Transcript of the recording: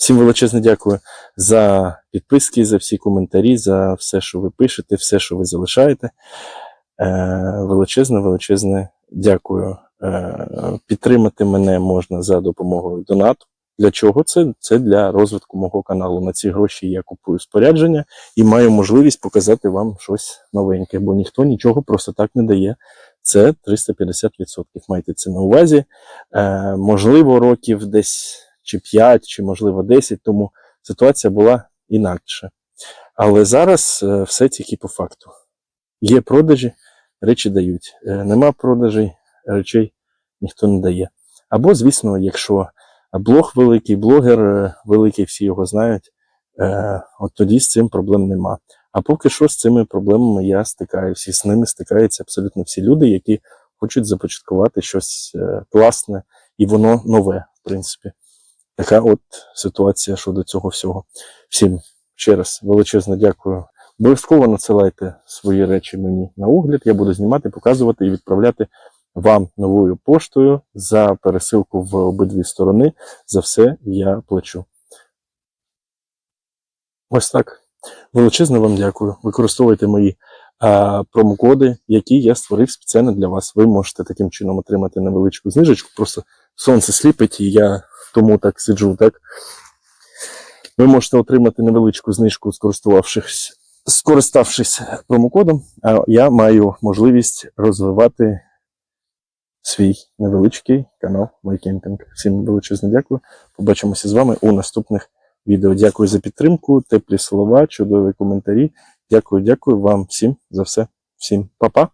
Всім величезне дякую за підписки, за всі коментарі, за все, що ви пишете, все, що ви залишаєте. Е, величезне, величезне дякую. Е, підтримати мене можна за допомогою донату. Для чого це? Це для розвитку мого каналу. На ці гроші я купую спорядження і маю можливість показати вам щось новеньке, бо ніхто нічого просто так не дає. Це 350%. Майте це на увазі. Е, можливо, років десь чи 5, чи можливо 10, тому ситуація була інакша. Але зараз е, все тільки по факту. Є продажі, речі дають. Е, нема продажей, речей ніхто не дає. Або, звісно, якщо блог великий, блогер е, великий, всі його знають, от тоді з цим проблем нема. А поки що з цими проблемами я стикаюся, і з ними стикаються абсолютно всі люди, які хочуть започаткувати щось класне і воно нове, в принципі. Така от ситуація щодо цього всього. Всім ще раз величезно дякую. Обов'язково надсилайте свої речі мені на огляд. Я буду знімати, показувати і відправляти вам новою поштою за пересилку в обидві сторони. За все я плачу. Ось так. Величезно вам дякую. Використовуйте мої а, промокоди, які я створив спеціально для вас. Ви можете таким чином отримати невеличку знижечку. Просто сонце сліпить, і я тому так сиджу. Так? Ви можете отримати невеличку знижку, скориставшись, скориставшись промокодом, а я маю можливість розвивати свій невеличкий канал Майкемпінг. Всім величезне дякую. Побачимося з вами у наступних відео. Дякую за підтримку, теплі слова, чудові коментарі. Дякую, дякую вам всім за все. Всім па-па.